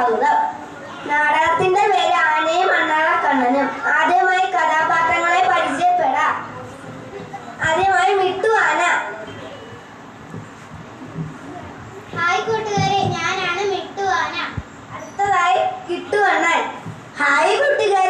സ്വാഗതം നാടകത്തിന്റെ പേര് ആനയും മണ്ണാള കണ്ണനും. ആദ്യമായി കഥാപാത്രങ്ങളെ പരിചയപ്പെടാം. ആദ്യമായി വിട്ടു ആന. ഹായ് കൂട്ടുകാരെ ഞാനാണ് മിട്ടു ആന. അടുത്തതായി കിട്ടു അണ്ണൻ. ഹായ് കൂട്ടുകാരെ.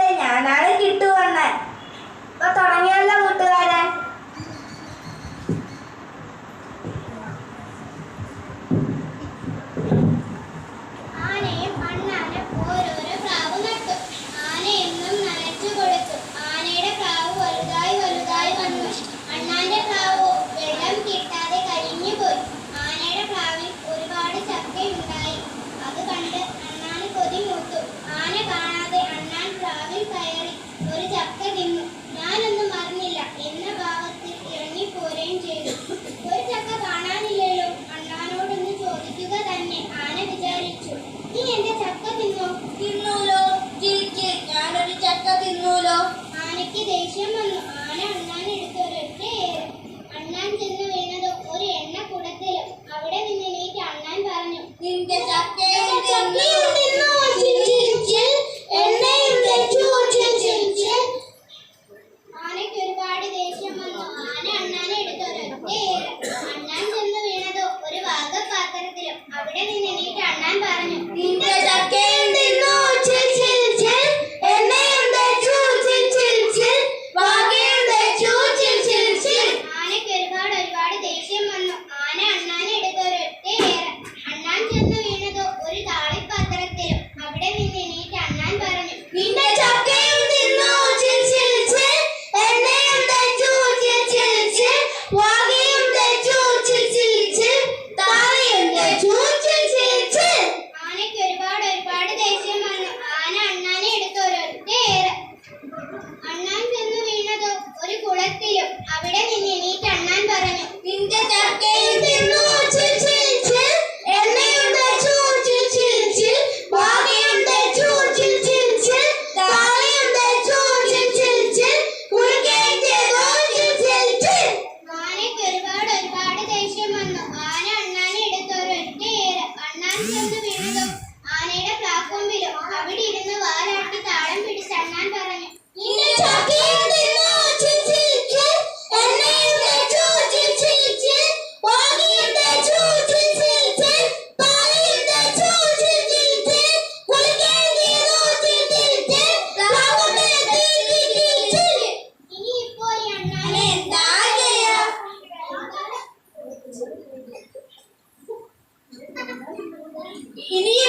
ആനയ്ക്ക് ദേഷ്യം വന്നു. ആന ഉണ്ണാൻ എടുത്തു இனிய